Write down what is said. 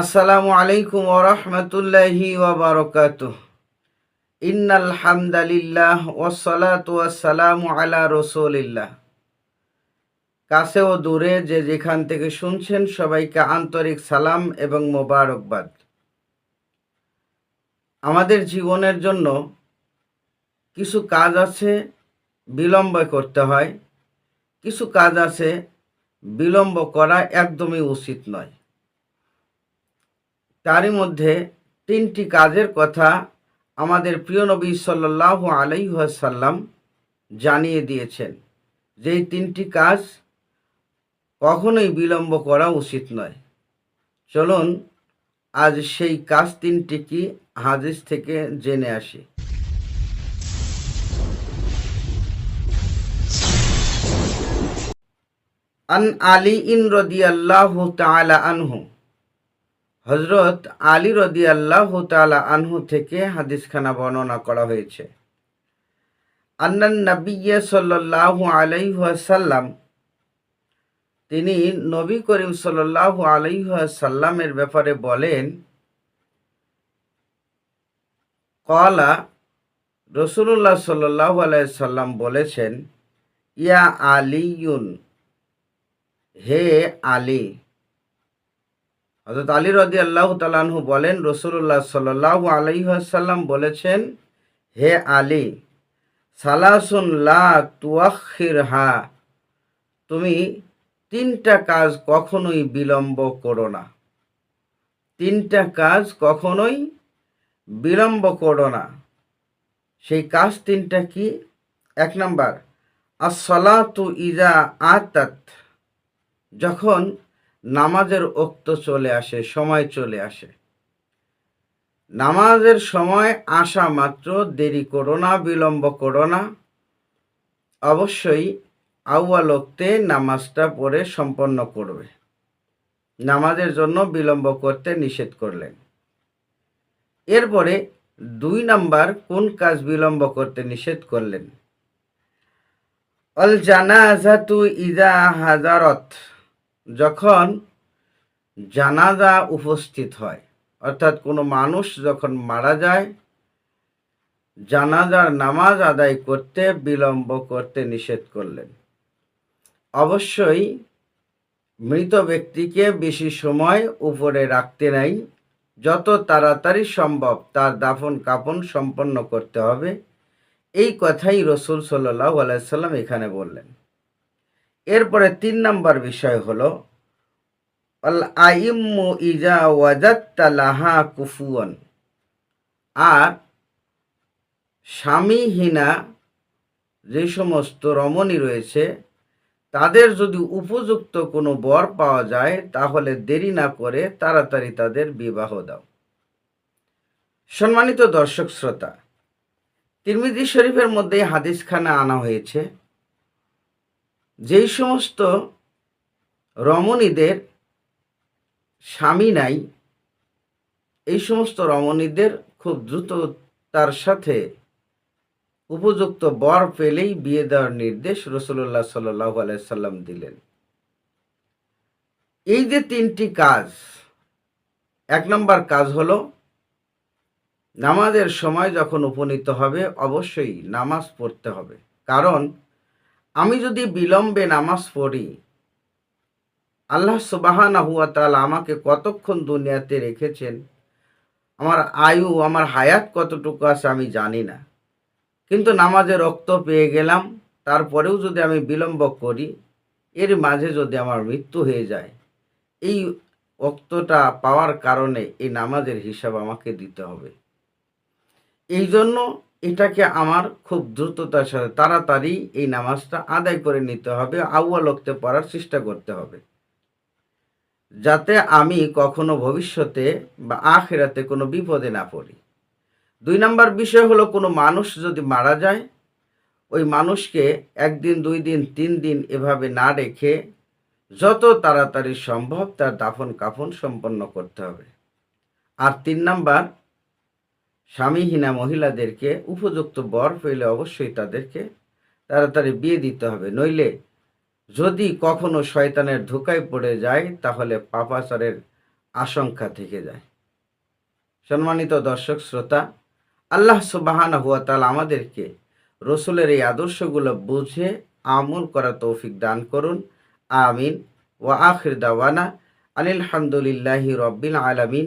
আসসালামু আলাইকুম ওরহমতুল্লাহি ওবরকাত ইন্নাল হামদালিল্লাহ ওসলাত ওয়াসালামু আলা রসুলিল্লাহ। কাছে ও দূরে যে যেখান থেকে শুনছেন সবাইকে আন্তরিক সালাম এবং মোবারকবাদ। আমাদের জীবনের জন্য কিছু কাজ আছে, বিলম্ব করতে হয়। কিছু কাজ আছে, বিলম্ব করা একদমই উচিত নয়। তারই মধ্যে তিনটি কাজের কথা আমাদের প্রিয় নবী সাল্লাহ আলাইসাল্লাম জানিয়ে দিয়েছেন। যেই তিনটি কাজ কখনোই বিলম্ব করা উচিত নয়। চলুন, আজ সেই কাজ তিনটি কি হাদিস থেকে জেনে আসি। আন আলী ইন রদিয়াল্লাহু তাআলা আনহু হজরত আলী রদি আল্লাহ তালা আনহু থেকে হাদিসখানা বর্ণনা করা হয়েছে। আন্নান নবিয়া সাল্লাহ আলাইসাল্লাম তিনি নবী করিম সাল্লাহ আলাইসাল্লামের ব্যাপারে বলেন, কলা রসুল্লাহ সাল্লাহ আলাইসাল্লাম বলেছেন, ইয়া আলিউন, হে আলী হজরত আলী রদি আল্লাহ তালাহু বলেন রসুল্লাহ সাল্লাহ আলহিহাসাল্লাম বলেছেন, হে আলী, সালাসুন লা তুয়াখির হা তুমি তিনটা কাজ কখনোই বিলম্ব করো না। তিনটা কাজ কখনোই বিলম্ব করো না। সেই কাজ তিনটা কি? এক নম্বর নাম্বার আসলাতু ইজা আতাত, যখন নামাজের অক্ত চলে আসে, সময় চলে আসে। নামাজের সময় আসা মাত্র, দেরি করো না, বিলম্ব করো না। অবশ্যই আউয়াল অক্তে নামাজটা পড়ে সম্পন্ন করবে। নামাজের জন্য বিলম্ব করতে নিষেধ করলেন। এরপরে দুই নাম্বার, কোন কাজ বিলম্ব করতে নিষেধ করলেন? অল জানাজাতু ইজা হাজারত। যখন জানাজা উপস্থিত হয়, অর্থাৎ কোনো মানুষ যখন মারা যায়, জানাজার নামাজ আদায় করতে, বিলম্ব করতে নিষেধ করলেন। অবশ্যই মৃত ব্যক্তিকে বেশি সময় উপরে রাখতে নাই, যত তাড়াতাড়ি সম্ভব তার দাফন কাপন সম্পন্ন করতে হবে। এই কথাই রসুল সাল্লাহ আলাইসাল্লাম এখানে বললেন। এরপরে তিন নম্বর বিষয় হলো, আল আইম্মু ইজা ওয়াজাত্তা লাহা কুফুয়ান। আর স্বামীহীনা যে সমস্ত রমণী রয়েছে, তাদের যদি উপযুক্ত কোনো বর পাওয়া যায়, তাহলে দেরি না করে তাড়াতাড়ি তাদের বিবাহ দাও। সম্মানিত দর্শক শ্রোতা, তিরমিজি শরীফের মধ্যে হাদিসখানা আনা হয়েছে। যেই সমস্ত রমণীদের স্বামী নাই, এই সমস্ত রমণীদের খুব দ্রুত তার সাথে উপযুক্ত বর পেলেই বিয়ে দেওয়ার নির্দেশ রসুল্লাহ সাল্লাহ আলাইসাল্লাম দিলেন। এই যে তিনটি কাজ, এক নম্বর কাজ হলো, নামাজের সময় যখন উপনীত হবে, অবশ্যই নামাজ পড়তে হবে। কারণ আমি যদি বিলম্বে নামাজ পড়ি, আল্লাহ সুবাহানা হুয়া তালা আমাকে কতক্ষণ দুনিয়াতে রেখেছেন? আমার আয়ু, আমার হায়াত কতটুকু আছে আমি জানি না। কিন্তু নামাজের রক্ত পেয়ে গেলাম, তারপরেও যদি আমি বিলম্ব করি, এর মাঝে যদি আমার মৃত্যু হয়ে যায়, এই রক্তটা পাওয়ার কারণে এই নামাজের হিসাব আমাকে দিতে হবে। এই জন্য এটাকে আমার খুব দ্রুততার সাথে তাড়াতাড়ি এই নামাজটা আদায় করে নিতে হবে আউয়া লক্তে পড়ার চেষ্টা করতে হবে। যাতে আমি কখনো ভবিষ্যতে বা আখেরাতে কোনো বিপদে না পড়ি। দুই নম্বর বিষয় হলো, কোনো মানুষ যদি মারা যায়, ওই মানুষকে একদিন, দুই দিন, তিন দিন এভাবে না রেখে যত তাড়াতাড়ি সম্ভব তার দাফন কাফন সম্পন্ন করতে হবে। আর তিন নাম্বার স্বামীহীনা মহিলাদেরকে উপযুক্ত বর পেলে অবশ্যই তাদেরকে তাড়াতাড়ি বিয়ে দিতে হবে। নইলে যদি কখনো শয়তানের ধোকায় পড়ে যায়, তাহলে পাপাচারের আশঙ্কা থেকে যায়। সম্মানিত দর্শক, শ্রোতা, আল্লাহ সুবাহানা হুয়া তাআলা আমাদেরকে রসুলের এই আদর্শগুলো বুঝে আমল করা তৌফিক দান করুন। আমিন। ও আখির দাওয়ানা আলহামদুলিল্লাহি রব্বিল আলামিন।